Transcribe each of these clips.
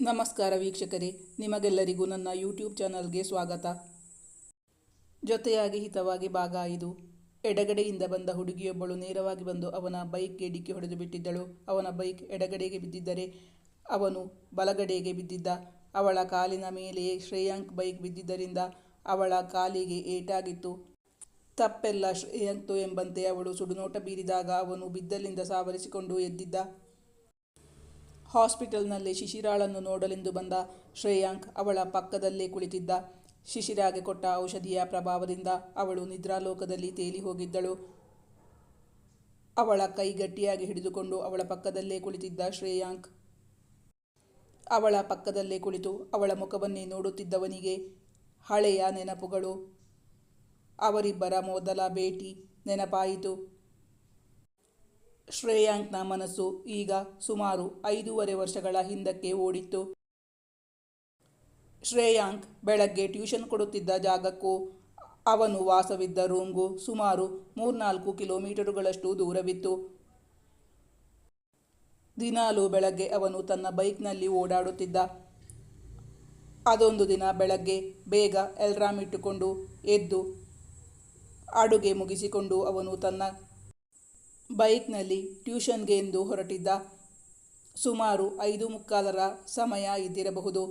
ನಮಸ್ಕಾರ ವೀಕ್ಷಕರೇ, ನಿಮಗೆಲ್ಲರಿಗೂ ನನ್ನ ಯೂಟ್ಯೂಬ್ ಚಾನಲ್ಗೆ ಸ್ವಾಗತ. ಜೊತೆಯಾಗಿ ಹಿತವಾಗಿ ಭಾಗ ಐದು. ಎಡಗಡೆಯಿಂದ ಬಂದ ಹುಡುಗಿಯೊಬ್ಬಳು ನೇರವಾಗಿ ಬಂದು ಅವನ ಬೈಕ್ಗೆ ಡಿಕ್ಕಿ ಹೊಡೆದು ಬಿಟ್ಟಿದ್ದಳು. ಅವನ ಬೈಕ್ ಎಡಗಡೆಗೆ ಬಿದ್ದಿದ್ದರೆ ಅವನು ಬಲಗಡೆಗೆ ಬಿದ್ದಿದ್ದ. ಅವಳ ಕಾಲಿನ ಮೇಲೆಯೇ ಶ್ರೇಯಾಂಕ್ ಬೈಕ್ ಬಿದ್ದಿದ್ದರಿಂದ ಅವಳ ಕಾಲಿಗೆ ಏಟಾಗಿತ್ತು. ತಪ್ಪೆಲ್ಲ ಶ್ರೇಯಾಂಕ್ತು ಎಂಬಂತೆ ಅವಳು ಸುಡುನೋಟ ಬೀರಿದಾಗ ಅವನು ಬಿದ್ದಲ್ಲಿಂದ ಸಾವರಿಸಿಕೊಂಡು ಎದ್ದಿದ್ದ. ಹಾಸ್ಪಿಟಲ್ನಲ್ಲಿ ಶಿಶಿರಾಳನ್ನು ನೋಡಲೆಂದು ಬಂದ ಶ್ರೇಯಾಂಕ್ ಅವಳ ಪಕ್ಕದಲ್ಲೇ ಕುಳಿತಿದ್ದ. ಶಿಶಿರಾಗೆ ಕೊಟ್ಟ ಔಷಧಿಯ ಪ್ರಭಾವದಿಂದ ಅವಳು ನಿದ್ರಾಲೋಕದಲ್ಲಿ ತೇಲಿ ಹೋಗಿದ್ದಳು. ಅವಳ ಕೈ ಗಟ್ಟಿಯಾಗಿ ಹಿಡಿದುಕೊಂಡು ಅವಳ ಪಕ್ಕದಲ್ಲೇ ಕುಳಿತಿದ್ದ ಶ್ರೇಯಾಂಕ್. ಅವಳ ಪಕ್ಕದಲ್ಲೇ ಕುಳಿತು ಅವಳ ಮುಖವನ್ನೇ ನೋಡುತ್ತಿದ್ದವನಿಗೆ ಹಳೆಯ ನೆನಪುಗಳು. ಅವರಿಬ್ಬರ ಮೊದಲ ಭೇಟಿ ನೆನಪಾಯಿತು. ಶ್ರೇಯಾಂಕ್ನ ಮನಸ್ಸು ಈಗ ಸುಮಾರು ಐದೂವರೆ ವರ್ಷಗಳ ಹಿಂದಕ್ಕೆ ಓಡಿತ್ತು. ಶ್ರೇಯಾಂಕ್ ಬೆಳಗ್ಗೆ ಟ್ಯೂಷನ್ ಕೊಡುತ್ತಿದ್ದ ಜಾಗಕ್ಕೂ ಅವನು ವಾಸವಿದ್ದ ರೂಮ್ಗೂ ಸುಮಾರು ಮೂರ್ನಾಲ್ಕು ಕಿಲೋಮೀಟರುಗಳಷ್ಟು ದೂರವಿತ್ತು. ದಿನಾಲೂ ಬೆಳಗ್ಗೆ ಅವನು ತನ್ನ ಬೈಕ್ನಲ್ಲಿ ಓಡಾಡುತ್ತಿದ್ದ. ಅದೊಂದು ದಿನ ಬೆಳಗ್ಗೆ ಬೇಗ ಎಲ್ರಾಮ್ ಇಟ್ಟುಕೊಂಡು ಎದ್ದು ಅಡುಗೆ ಮುಗಿಸಿಕೊಂಡು ಅವನು ತನ್ನ ಬೈಕ್ನಲ್ಲಿ ಟ್ಯೂಷನ್ಗೆ ಎಂದು ಹೊರಟಿದ್ದ ಸುಮಾರು ಐದು ಮುಕ್ಕಾಲರ ಸಮಯ ಇದ್ದಿರಬಹುದು.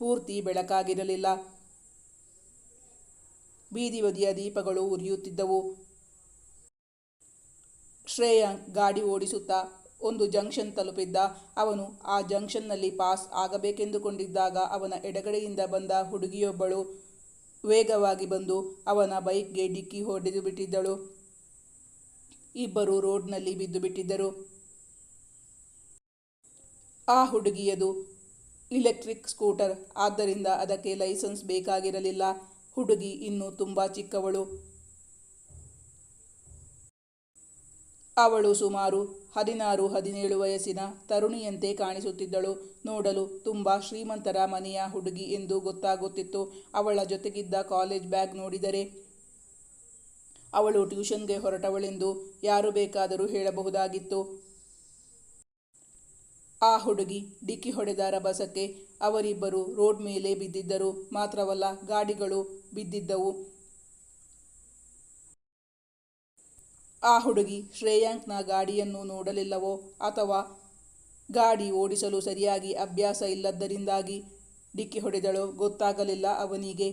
ಪೂರ್ತಿ ಬೆಳಕಾಗಿರಲಿಲ್ಲ. ಬೀದಿ ಬದಿಯ ದೀಪಗಳು ಉರಿಯುತ್ತಿದ್ದವು. ಶ್ರೇಯಾಂಕ್ ಗಾಡಿ ಓಡಿಸುತ್ತಾ ಒಂದು ಜಂಕ್ಷನ್ ತಲುಪಿದ್ದ ಅವನು ಆ ಜಂಕ್ಷನ್ನಲ್ಲಿ ಪಾಸ್ ಆಗಬೇಕೆಂದುಕೊಂಡಿದ್ದಾಗ ಅವನ ಎಡಗಡೆಯಿಂದ ಬಂದ ಹುಡುಗಿಯೊಬ್ಬಳು ವೇಗವಾಗಿ ಬಂದು ಅವನ ಬೈಕ್ಗೆ ಡಿಕ್ಕಿ ಹೊಡೆದು ಬಿಟ್ಟಿದ್ದಳು ಇಬ್ಬರು ರೋಡ್ನಲ್ಲಿ ಬಿದ್ದು ಬಿಟ್ಟಿದ್ದರು. ಆ ಹುಡುಗಿಯದು ಇಲೆಕ್ಟ್ರಿಕ್ ಸ್ಕೂಟರ್. ಆದ್ದರಿಂದ ಅದಕ್ಕೆ ಲೈಸೆನ್ಸ್ ಬೇಕಾಗಿರಲಿಲ್ಲ. ಹುಡುಗಿ ಇನ್ನೂ ತುಂಬ ಚಿಕ್ಕವಳು. ಅವಳು ಸುಮಾರು ಹದಿನಾರು, ಹದಿನೇಳು ವಯಸ್ಸಿನ ತರುಣಿಯಂತೆ ಕಾಣಿಸುತ್ತಿದ್ದಳು. ನೋಡಲು ತುಂಬ ಶ್ರೀಮಂತರ ಮನೆಯ ಹುಡುಗಿ ಎಂದು ಗೊತ್ತಾಗುತ್ತಿತ್ತು. ಅವಳ ಜೊತೆಗಿದ್ದ ಕಾಲೇಜ್ ಬ್ಯಾಗ್ ನೋಡಿದರೆ ಅವಳು ಟ್ಯೂಷನ್ಗೆ ಹೊರಟವಳೆಂದು ಯಾರು ಬೇಕಾದರೂ ಹೇಳಬಹುದಾಗಿತ್ತು. ಆ ಹುಡುಗಿ ಡಿಕ್ಕಿ ಹೊಡೆದ ರಭಸಕ್ಕೆ ಅವರಿಬ್ಬರು ರೋಡ್ ಮೇಲೆ ಬಿದ್ದಿದ್ದರು. ಮಾತ್ರವಲ್ಲ, ಗಾಡಿಗಳು ಬಿದ್ದಿದ್ದವು. ಆ ಹುಡುಗಿ ಶ್ರೇಯಾಂಕ್ನ ಗಾಡಿಯನ್ನು ನೋಡಲಿಲ್ಲವೋ ಅಥವಾ ಗಾಡಿ ಓಡಿಸಲು ಸರಿಯಾಗಿ ಅಭ್ಯಾಸ ಇಲ್ಲದ್ದರಿಂದಾಗಿ ಡಿಕ್ಕಿ ಹೊಡೆದಳು ಗೊತ್ತಾಗಲಿಲ್ಲ ಅವನಿಗೆ.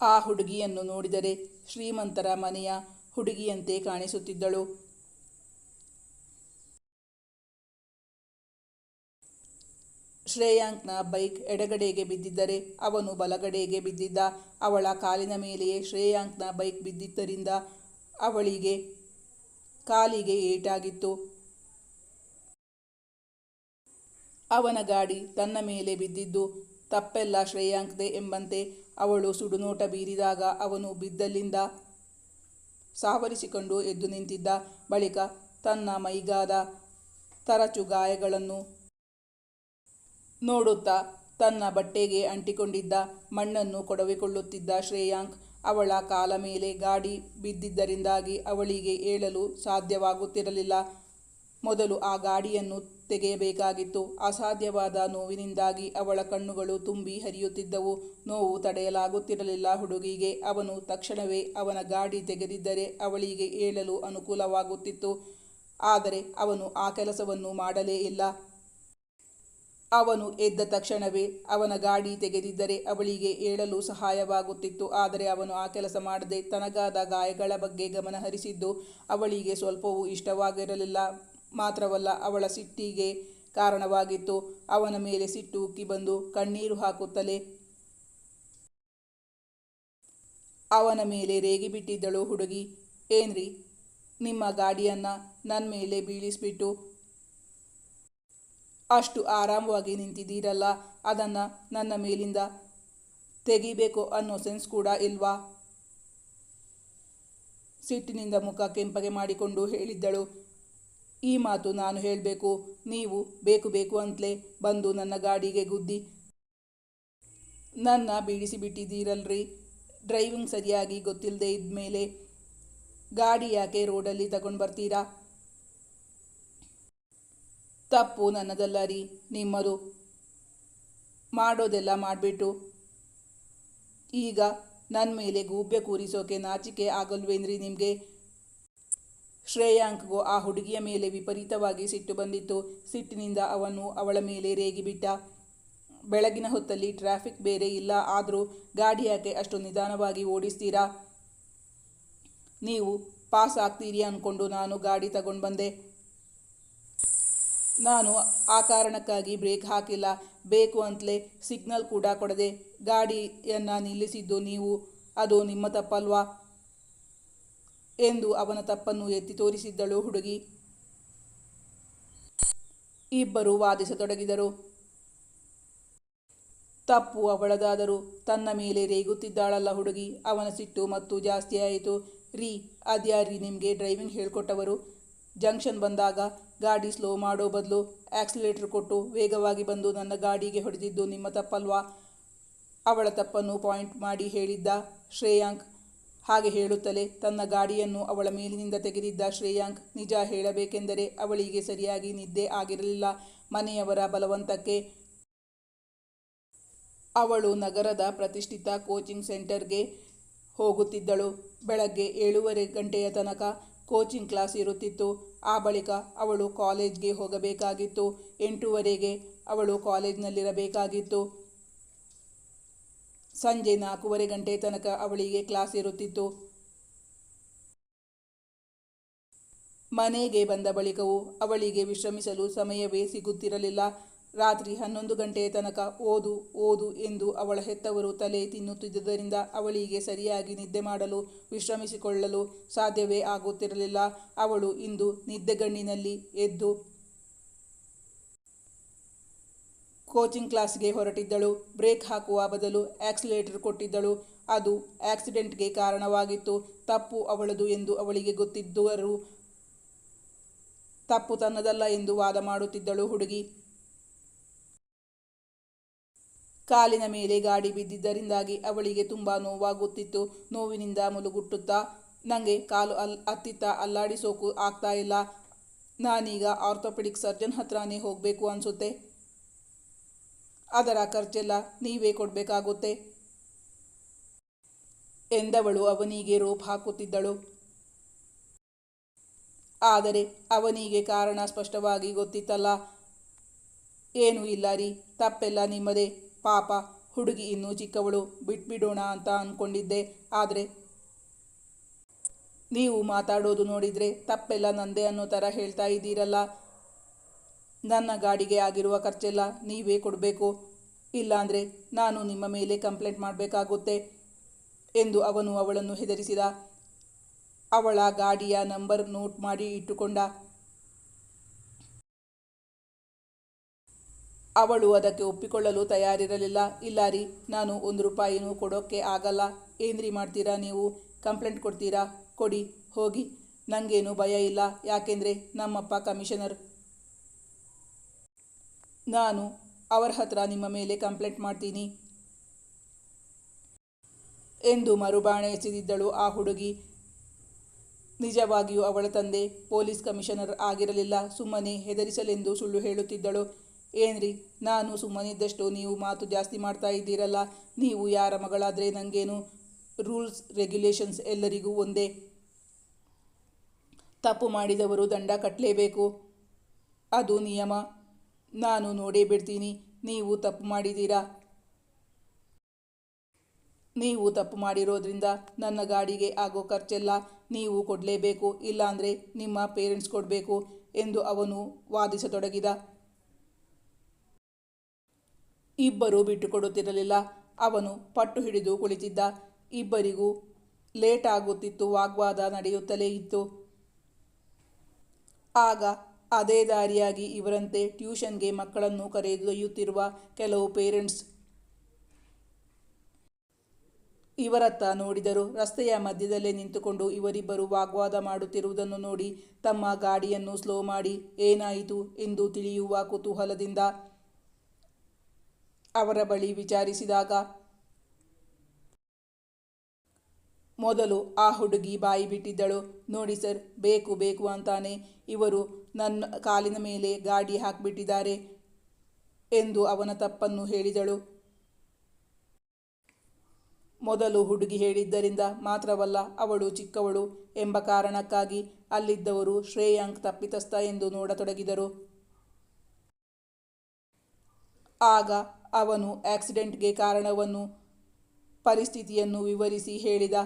ಆ ಹುಡುಗಿಯನ್ನು ನೋಡಿದರೆ ಶ್ರೀಮಂತರ ಮನೆಯ ಹುಡುಗಿಯಂತೆ ಕಾಣಿಸುತ್ತಿದ್ದಳು. ಶ್ರೇಯಾಂಕ್ನ ಬೈಕ್ ಎಡಗಡೆಗೆ ಬಿದ್ದಿದ್ದರೆ ಅವನು ಬಲಗಡೆಗೆ ಬಿದ್ದಿದ್ದ. ಅವಳ ಕಾಲಿನ ಮೇಲೆಯೇ ಶ್ರೇಯಾಂಕ್ನ ಬೈಕ್ ಬಿದ್ದಿದ್ದರಿಂದ ಅವಳಿಗೆ ಕಾಲಿಗೆ ಏಟಾಗಿತ್ತು. ಅವನ ಗಾಡಿ ತನ್ನ ಮೇಲೆ ಬಿದ್ದಿದ್ದು, ತಪ್ಪೆಲ್ಲ ಶ್ರೇಯಾಂಕ್ದೆ ಎಂಬಂತೆ ಅವಳು ಸುಡುನೋಟ ಬೀರಿದಾಗ ಅವನು ಬಿದ್ದಲ್ಲಿಂದ ಸಾವರಿಸಿಕೊಂಡು ಎದ್ದು ನಿಂತಿದ್ದ. ಬಳಿಕ ತನ್ನ ಮೈಗಾದ ತರಚು ಗಾಯಗಳನ್ನು ನೋಡುತ್ತಾ ತನ್ನ ಬಟ್ಟೆಗೆ ಅಂಟಿಕೊಂಡಿದ್ದ ಮಣ್ಣನ್ನು ಕೊಡವಿಕೊಳ್ಳುತ್ತಿದ್ದ ಶ್ರೇಯಾಂಕ್ ಅವಳ ಕಾಲ ಮೇಲೆ ಗಾಡಿ ಬಿದ್ದಿದ್ದರಿಂದಾಗಿ ಅವಳಿಗೆ ಏಳಲು ಸಾಧ್ಯವಾಗುತ್ತಿರಲಿಲ್ಲ. ಮೊದಲು ಆ ಗಾಡಿಯನ್ನು ತೆಗೆಯಬೇಕಾಗಿತ್ತು. ಅಸಾಧ್ಯವಾದ ನೋವಿನಿಂದಾಗಿ ಅವಳ ಕಣ್ಣುಗಳು ತುಂಬಿ ಹರಿಯುತ್ತಿದ್ದವು. ನೋವು ತಡೆಯಲಾಗುತ್ತಿರಲಿಲ್ಲ ಹುಡುಗಿಗೆ. ಅವನು ತಕ್ಷಣವೇ ಅವನ ಗಾಡಿ ತೆಗೆದಿದ್ದರೆ ಅವಳಿಗೆ ಏಳಲು ಅನುಕೂಲವಾಗುತ್ತಿತ್ತು. ಆದರೆ ಅವನು ಆ ಕೆಲಸವನ್ನು ಮಾಡಲೇ ಇಲ್ಲ. ಅವನು ಎದ್ದ ತಕ್ಷಣವೇ ಅವನ ಗಾಡಿ ತೆಗೆದಿದ್ದರೆ ಅವಳಿಗೆ ಏಳಲು ಸಹಾಯವಾಗುತ್ತಿತ್ತು. ಆದರೆ ಅವನು ಆ ಕೆಲಸ ಮಾಡದೆ ತನಗಾದ ಗಾಯಗಳ ಬಗ್ಗೆ ಗಮನಹರಿಸಿದ್ದು ಅವಳಿಗೆ ಸ್ವಲ್ಪವೂ ಇಷ್ಟವಾಗಿರಲಿಲ್ಲ. ಮಾತ್ರವಲ್ಲ ಅವಳ ಸಿಟ್ಟಿಗೆ ಕಾರಣವಾಗಿತ್ತು. ಅವನ ಮೇಲೆ ಸಿಟ್ಟು ಉಕ್ಕಿ ಬಂದು ಕಣ್ಣೀರು ಹಾಕುತ್ತಲೇ ಅವನ ಮೇಲೆ ರೇಗಿಬಿಟ್ಟಿದ್ದಳು ಹುಡುಗಿ. ಏನ್ರಿ, ನಿಮ್ಮ ಗಾಡಿಯನ್ನು ನನ್ನ ಮೇಲೆ ಬೀಳಿಸ್ಬಿಟ್ಟು ಅಷ್ಟು ಆರಾಮವಾಗಿ ನಿಂತಿದ್ದೀರಲ್ಲ, ಅದನ್ನು ನನ್ನ ಮೇಲಿಂದ ತೆಗಿಬೇಕು ಅನ್ನೋ ಸೆನ್ಸ್ ಕೂಡ ಇಲ್ವಾ? ಸಿಟ್ಟಿನಿಂದ ಮುಖ ಕೆಂಪಗೆ ಮಾಡಿಕೊಂಡು ಹೇಳಿದ್ದಳು. ಈ ಮಾತು ನಾನು ಹೇಳಬೇಕು. ನೀವು ಬೇಕು ಬೇಕು ಅಂತಲೇ ಬಂದು ನನ್ನ ಗಾಡಿಗೆ ಗುದ್ದಿ. ನನ್ನ ಬೀಳಿಸಿಬಿಟ್ಟಿದ್ದೀರಲ್ರಿ. ಡ್ರೈವಿಂಗ್ ಸರಿಯಾಗಿ ಗೊತ್ತಿಲ್ಲದೆ ಇದ್ಮೇಲೆ ಗಾಡಿ ಯಾಕೆ ರೋಡಲ್ಲಿ ತಗೊಂಡು ಬರ್ತೀರಾ? ತಪ್ಪು ನನ್ನದಲ್ಲ ರೀ, ನಿಮ್ಮದು. ಮಾಡೋದೆಲ್ಲ ಮಾಡಿಬಿಟ್ಟು. ಈಗ ನನ್ನ ಮೇಲೆ ಗೂಬ್ಯ ಕೂರಿಸೋಕೆ ನಾಚಿಕೆ ಆಗಲ್ವೇನ್ರಿ ನಿಮಗೆ? ಶ್ರೇಯಾಂಕ್ಗೂ ಆ ಹುಡುಗಿಯ ಮೇಲೆ ವಿಪರೀತವಾಗಿ ಸಿಟ್ಟು ಬಂದಿತ್ತು. ಸಿಟ್ಟಿನಿಂದ ಅವನು ಅವಳ ಮೇಲೆ ರೇಗಿಬಿಟ್ಟ. ಬೆಳಗಿನ ಹೊತ್ತಲ್ಲಿ ಟ್ರಾಫಿಕ್ ಬೇರೆ ಇಲ್ಲ, ಆದರೂ ಗಾಡಿ ಯಾಕೆ ಅಷ್ಟು ನಿಧಾನವಾಗಿ ಓಡಿಸ್ತೀರಾ? ನೀವು ಪಾಸ್ ಆಗ್ತೀರಿ ಅಂದ್ಕೊಂಡು ನಾನು ಗಾಡಿ ತಗೊಂಡು ಬಂದೆ. ನಾನು ಆ ಕಾರಣಕ್ಕಾಗಿ ಬ್ರೇಕ್ ಹಾಕಿಲ್ಲ. ಬೇಕು ಅಂತಲೇ ಸಿಗ್ನಲ್ ಕೂಡ ಕೊಡದೆ ಗಾಡಿಯನ್ನು ನಿಲ್ಲಿಸಿದ್ದು ನೀವು. ಅದು ನಿಮ್ಮ ತಪ್ಪಲ್ವಾ? ಎಂದು ಅವನ ತಪ್ಪನ್ನು ಎತ್ತಿ ತೋರಿಸಿದ್ದಳು ಹುಡುಗಿ. ಇಬ್ಬರು ವಾದಿಸತೊಡಗಿದರು. ತಪ್ಪು ಅವಳದಾದರೂ ತನ್ನ ಮೇಲೆ ರೇಗುತ್ತಿದ್ದಾಳಲ್ಲ ಹುಡುಗಿ. ಅವನ ಸಿಟ್ಟು ಮತ್ತು ಜಾಸ್ತಿ ಆಯಿತು. ರೀ ಅದ್ಯಾರಿ ನಿಮಗೆ ಡ್ರೈವಿಂಗ್ ಹೇಳ್ಕೊಟ್ಟವರು. ಜಂಕ್ಷನ್ ಬಂದಾಗ ಗಾಡಿ ಸ್ಲೋ ಮಾಡೋ ಬದಲು ಆಕ್ಸಿಲೇಟರ್ ಕೊಟ್ಟು ವೇಗವಾಗಿ ಬಂದು ನನ್ನ ಗಾಡಿಗೆ ಹೊಡೆದಿದ್ದು ನಿಮ್ಮ ತಪ್ಪಲ್ವಾ? ಅವಳ ತಪ್ಪನ್ನು ಪಾಯಿಂಟ್ ಮಾಡಿ ಹೇಳಿದ್ದ ಶ್ರೇಯಾಂಕ್ ಹಾಗೆ ಹೇಳುತ್ತಲೇ, ತನ್ನ ಗಾಡಿಯನ್ನು ಅವಳ ಮೇಲಿನಿಂದ ತೆಗೆದಿದ್ದ ಶ್ರೇಯಾಂಕ್, ನಿಜ ಹೇಳಬೇಕೆಂದರೆ ಅವಳಿಗೆ ಸರಿಯಾಗಿ ನಿದ್ದೆ ಆಗಿರಲಿಲ್ಲ. ಮನೆಯವರ ಬಲವಂತಕ್ಕೆ ಅವಳು ನಗರದ ಪ್ರತಿಷ್ಠಿತ ಕೋಚಿಂಗ್ ಸೆಂಟರ್ಗೆ ಹೋಗುತ್ತಿದ್ದಳು. ಬೆಳಗ್ಗೆ ಏಳೂವರೆ ಗಂಟೆಯ ತನಕ ಕೋಚಿಂಗ್ ಕ್ಲಾಸ್ ಇರುತ್ತಿತ್ತು. ಆ ಬಳಿಕ ಅವಳು ಕಾಲೇಜ್ಗೆ ಹೋಗಬೇಕಾಗಿತ್ತು. ಎಂಟೂವರೆಗೆ ಅವಳು ಕಾಲೇಜ್ನಲ್ಲಿರಬೇಕಾಗಿತ್ತು. ಸಂಜೆ ನಾಲ್ಕೂವರೆ ಗಂಟೆ ತನಕ ಅವಳಿಗೆ ಕ್ಲಾಸ್ ಇರುತ್ತಿತ್ತು. ಮನೆಗೆ ಬಂದ ಬಳಿಕವೂ ಅವಳಿಗೆ ವಿಶ್ರಮಿಸಲು ಸಮಯವೇ ಸಿಗುತ್ತಿರಲಿಲ್ಲ. ರಾತ್ರಿ ಹನ್ನೊಂದು ಗಂಟೆಯ ತನಕ ಓದು ಓದು ಎಂದು ಅವಳ ಹೆತ್ತವರು ತಲೆ ತಿನ್ನುತ್ತಿದ್ದುದರಿಂದ ಅವಳಿಗೆ ಸರಿಯಾಗಿ ನಿದ್ದೆ ಮಾಡಲು, ವಿಶ್ರಮಿಸಿಕೊಳ್ಳಲು ಸಾಧ್ಯವೇ ಆಗುತ್ತಿರಲಿಲ್ಲ. ಅವಳು ಇಂದು ನಿದ್ದೆಗಣ್ಣಿನಲ್ಲಿ ಎದ್ದು ಕೋಚಿಂಗ್ ಕ್ಲಾಸ್ಗೆ ಹೊರಟಿದ್ದಳು. ಬ್ರೇಕ್ ಹಾಕುವ ಬದಲು ಆಕ್ಸಿಲೇಟರ್ ಕೊಟ್ಟಿದ್ದಳು. ಅದು ಆಕ್ಸಿಡೆಂಟ್ಗೆ ಕಾರಣವಾಗಿತ್ತು. ತಪ್ಪು ಅವಳದು ಎಂದು ಅವಳಿಗೆ ಗೊತ್ತಿದ್ದವರು ತಪ್ಪು ತನ್ನದಲ್ಲ ಎಂದು ವಾದ ಮಾಡುತ್ತಿದ್ದಳು ಹುಡುಗಿ. ಕಾಲಿನ ಮೇಲೆ ಗಾಡಿ ಬಿದ್ದಿದ್ದರಿಂದಾಗಿ ಅವಳಿಗೆ ತುಂಬ ನೋವಾಗುತ್ತಿತ್ತು. ನೋವಿನಿಂದ ಮುಲುಗುಟ್ಟುತ್ತಾ ನನಗೆ ಕಾಲು ಅಲ್, ಅತ್ತಿತ್ತ ಅಲ್ಲಾಡಿಸೋಕು ಆಗ್ತಾ ಇಲ್ಲ. ನಾನೀಗ ಆರ್ಥೋಪೆಡಿಕ್ ಸರ್ಜನ್ ಹತ್ರನೇ ಹೋಗಬೇಕು ಅನಿಸುತ್ತೆ. ಅದರ ಖರ್ಚೆಲ್ಲ ನೀವೇ ಕೊಡಬೇಕಾಗುತ್ತೆ. ಎಂದವಳು ಅವನಿಗೆ ರೋಪ್ ಹಾಕುತ್ತಿದ್ದಳು. ಆದರೆ ಅವನಿಗೆ ಕಾರಣ ಸ್ಪಷ್ಟವಾಗಿ ಗೊತ್ತಿತ್ತಲ್ಲ. ಏನೂ ಇಲ್ಲ ರೀ, ತಪ್ಪೆಲ್ಲ ನಿಮ್ಮದೇ. ಪಾಪ, ಹುಡುಗಿ ಇನ್ನೂ ಚಿಕ್ಕವಳು, ಬಿಟ್ಬಿಡೋಣ ಅಂತ ಅಂದ್ಕೊಂಡಿದ್ದೆ ಆದರೆ ನೀವು ಮಾತಾಡೋದು ನೋಡಿದರೆ ತಪ್ಪೆಲ್ಲ ನಂದೇ ಅನ್ನೋ ಥರ ಹೇಳ್ತಾ ಇದ್ದೀರಲ್ಲ. ನನ್ನ ಗಾಡಿಗೆ ಆಗಿರುವ ಖರ್ಚೆಲ್ಲ ನೀವೇ ಕೊಡಬೇಕು. ಇಲ್ಲಾಂದರೆ ನಾನು ನಿಮ್ಮ ಮೇಲೆ ಕಂಪ್ಲೇಂಟ್ ಮಾಡಬೇಕಾಗುತ್ತೆ ಎಂದು ಅವನು ಅವಳನ್ನು ಹೆದರಿಸಿದ. ಅವಳ ಗಾಡಿಯ ನಂಬರ್ ನೋಟ್ ಮಾಡಿ ಇಟ್ಟುಕೊಂಡ. ಅವಳು ಅದಕ್ಕೆ ಒಪ್ಪಿಕೊಳ್ಳಲು ತಯಾರಿರಲಿಲ್ಲ. ಇಲ್ಲ ರೀ, ನಾನು ಒಂದು ರೂಪಾಯಿನೂ ಕೊಡೋಕ್ಕೆ ಆಗಲ್ಲ. ಏನ್ರಿ ಮಾಡ್ತೀರಾ ನೀವು? ಕಂಪ್ಲೇಂಟ್ ಕೊಡ್ತೀರಾ? ಕೊಡಿ, ಹೋಗಿ. ನನಗೇನು ಭಯ ಇಲ್ಲ. ಯಾಕೆಂದರೆ ನಮ್ಮಪ್ಪ ಕಮಿಷನರ್. ನಾನು ಅವರ ಹತ್ರ ನಿಮ್ಮ ಮೇಲೆ ಕಂಪ್ಲೇಂಟ್ ಮಾಡ್ತೀನಿ. ಎಂದು ಮರುಬಾಣೆ ಎಸೆದಿದ್ದಳು ಆ ಹುಡುಗಿ. ನಿಜವಾಗಿಯೂ ಅವಳ ತಂದೆ ಪೊಲೀಸ್ ಕಮಿಷನರ್ ಆಗಿರಲಿಲ್ಲ. ಸುಮ್ಮನೆ ಹೆದರಿಸಲೆಂದು ಸುಳ್ಳು ಹೇಳುತ್ತಿದ್ದಳು. ಏನ್ರಿ, ನಾನು ಸುಮ್ಮನಿದ್ದಷ್ಟು ನೀವು ಮಾತು ಜಾಸ್ತಿ ಮಾಡ್ತಾ ಇದ್ದೀರಲ್ಲ, ನೀವು ಯಾರ ಮಗಳಾದರೆ ನನಗೇನು ರೂಲ್ಸ್, ರೆಗ್ಯುಲೇಷನ್ಸ್ ಎಲ್ಲರಿಗೂ ಒಂದೇ. ತಪ್ಪು ಮಾಡಿದವರು ದಂಡ ಕಟ್ಟಲೇಬೇಕು ಅದು ನಿಯಮ. ನಾನು ನೋಡೇ ಬಿಡ್ತೀನಿ. ನೀವು ತಪ್ಪು ಮಾಡಿದ್ದೀರಾ? ನೀವು ತಪ್ಪು ಮಾಡಿರೋದ್ರಿಂದ ನನ್ನ ಗಾಡಿಗೆ ಆಗೋ ಖರ್ಚೆಲ್ಲ ನೀವು ಕೊಡಲೇಬೇಕು, ಇಲ್ಲಾಂದರೆ ನಿಮ್ಮ ಪೇರೆಂಟ್ಸ್ ಕೊಡಬೇಕು ಎಂದು ಅವನು ವಾದಿಸತೊಡಗಿದ. ಇಬ್ಬರೂ ಬಿಟ್ಟುಕೊಡುತ್ತಿರಲಿಲ್ಲ. ಅವನು ಪಟ್ಟು ಹಿಡಿದು ಕುಳಿತಿದ್ದ. ಇಬ್ಬರಿಗೂ ಲೇಟ್ ಆಗುತ್ತಿತ್ತು ವಾಗ್ವಾದ ನಡೆಯುತ್ತಲೇ ಇತ್ತು. ಆಗ ಅದೇ ದಾರಿಯಾಗಿ ಇವರಂತೆ ಟ್ಯೂಷನ್ಗೆ ಮಕ್ಕಳನ್ನು ಕರೆದೊಯ್ಯುತ್ತಿರುವ ಕೆಲವು ಪೇರೆಂಟ್ಸ್. ಇವರತ್ತ ನೋಡಿದರು ರಸ್ತೆಯ ಮಧ್ಯದಲ್ಲೇ ನಿಂತುಕೊಂಡು ಇವರಿಬ್ಬರು ವಾಗ್ವಾದ ಮಾಡುತ್ತಿರುವುದನ್ನು ನೋಡಿ ತಮ್ಮ ಗಾಡಿಯನ್ನು ಸ್ಲೋ ಮಾಡಿ, ಏನಾಯಿತು ಎಂದು ತಿಳಿಯುವ ಕುತೂಹಲದಿಂದ ಅವರ ಬಳಿ ವಿಚಾರಿಸಿದಾಗ, ಮೊದಲು ಆ ಹುಡುಗಿ ಬಾಯಿ ಬಿಟ್ಟಿದ್ದಳು. ನೋಡಿ ಸರ್, ಬೇಕು ಬೇಕು ಅಂತಾನೆ ಇವರು ನನ್ನ ಕಾಲಿನ ಮೇಲೆ ಗಾಡಿ ಹಾಕಿಬಿಟ್ಟಿದ್ದಾರೆ ಎಂದು ಅವನ ತಪ್ಪನ್ನು ಹೇಳಿದಳು. ಮೊದಲು ಹುಡುಗಿ ಹೇಳಿದ್ದರಿಂದ ಮಾತ್ರವಲ್ಲ, ಅವಳು ಚಿಕ್ಕವಳು ಎಂಬ ಕಾರಣಕ್ಕಾಗಿ ಅಲ್ಲಿದ್ದವರು ಶ್ರೇಯಾಂಕ್ ತಪ್ಪಿತಸ್ಥ ಎಂದು ನೋಡತೊಡಗಿದರು. ಆಗ ಅವನು ಆಕ್ಸಿಡೆಂಟ್ಗೆ ಕಾರಣವನ್ನು, ಪರಿಸ್ಥಿತಿಯನ್ನು ವಿವರಿಸಿ ಹೇಳಿದ.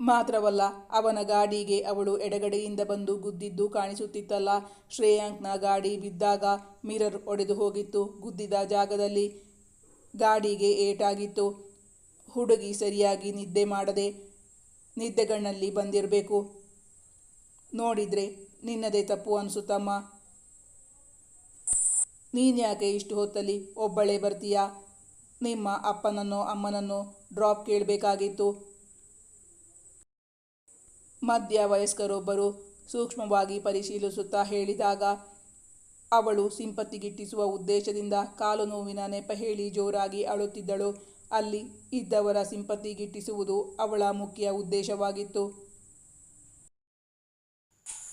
ಮಾತ್ರವಲ್ಲ, ಅವನ ಗಾಡಿಗೆ ಅವಳು ಎಡಗಡೆಯಿಂದ ಬಂದು ಗುದ್ದಿದ್ದು ಕಾಣಿಸುತ್ತಿತ್ತಲ್ಲ. ಶ್ರೇಯಾಂಕ್ನ ಗಾಡಿ ಬಿದ್ದಾಗ ಮಿರರ್ ಒಡೆದು ಹೋಗಿತ್ತು. ಗುದ್ದಿದ ಜಾಗದಲ್ಲಿ ಗಾಡಿಗೆ ಏಟಾಗಿತ್ತು. ಹುಡುಗಿ ಸರಿಯಾಗಿ ನಿದ್ದೆ ಮಾಡದೆ ನಿದ್ದೆಗಣ್ಣಲ್ಲಿ ಬಂದಿರಬೇಕು. ನೋಡಿದ್ರೆ, ನಿನ್ನದೇ ತಪ್ಪು ಅನಿಸುತ್ತಮ್ಮ. ನೀನ್ಯಾಕೆ ಇಷ್ಟು ಹೊತ್ತಲ್ಲಿ ಒಬ್ಬಳೇ ಬರ್ತೀಯಾ? ನಿಮ್ಮ ಅಪ್ಪನನ್ನೋ, ಅಮ್ಮನನ್ನೋ ಡ್ರಾಪ್ ಕೇಳಬೇಕಾಗಿತ್ತು. ಮಧ್ಯ ವಯಸ್ಕರೊಬ್ಬರು ಸೂಕ್ಷ್ಮವಾಗಿ ಪರಿಶೀಲಿಸುತ್ತಾ ಹೇಳಿದಾಗ, ಅವಳು ಸಿಂಪತ್ತಿಗಿಟ್ಟಿಸುವ ಉದ್ದೇಶದಿಂದ ಕಾಲು ನೋವಿನ ನೆಪ ಹೇಳಿ ಜೋರಾಗಿ ಅಳುತ್ತಿದ್ದಳು. ಅಲ್ಲಿ ಇದ್ದವರ ಸಿಂಪತ್ತಿಗಿಟ್ಟಿಸುವುದು ಅವಳ ಮುಖ್ಯ ಉದ್ದೇಶವಾಗಿತ್ತು.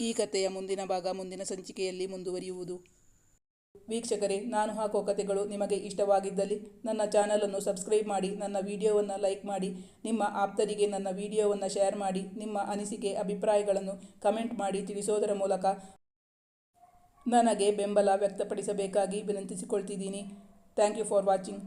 ಈ ಕಥೆಯ ಮುಂದಿನ ಭಾಗ ಮುಂದಿನ ಸಂಚಿಕೆಯಲ್ಲಿ ಮುಂದುವರಿಯುವುದು. ವೀಕ್ಷಕರೇ, ನಾನು ಹಾಕೋ ಕಥೆಗಳು ನಿಮಗೆ ಇಷ್ಟವಾಗಿದ್ದಲ್ಲಿ ನನ್ನ ಚಾನಲನ್ನು ಸಬ್ಸ್ಕ್ರೈಬ್ ಮಾಡಿ, ನನ್ನ ವಿಡಿಯೋವನ್ನು ಲೈಕ್ ಮಾಡಿ, ನಿಮ್ಮ ಆಪ್ತರಿಗೆ ನನ್ನ ವಿಡಿಯೋವನ್ನು ಶೇರ್ ಮಾಡಿ, ನಿಮ್ಮ ಅನಿಸಿಕೆ, ಅಭಿಪ್ರಾಯಗಳನ್ನು ಕಮೆಂಟ್ ಮಾಡಿ ತಿಳಿಸೋದರ ಮೂಲಕ ನನಗೆ ಬೆಂಬಲ ವ್ಯಕ್ತಪಡಿಸಬೇಕಾಗಿ ವಿನಂತಿಸಿಕೊಳ್ತಿದ್ದೀನಿ. Thank you for watching.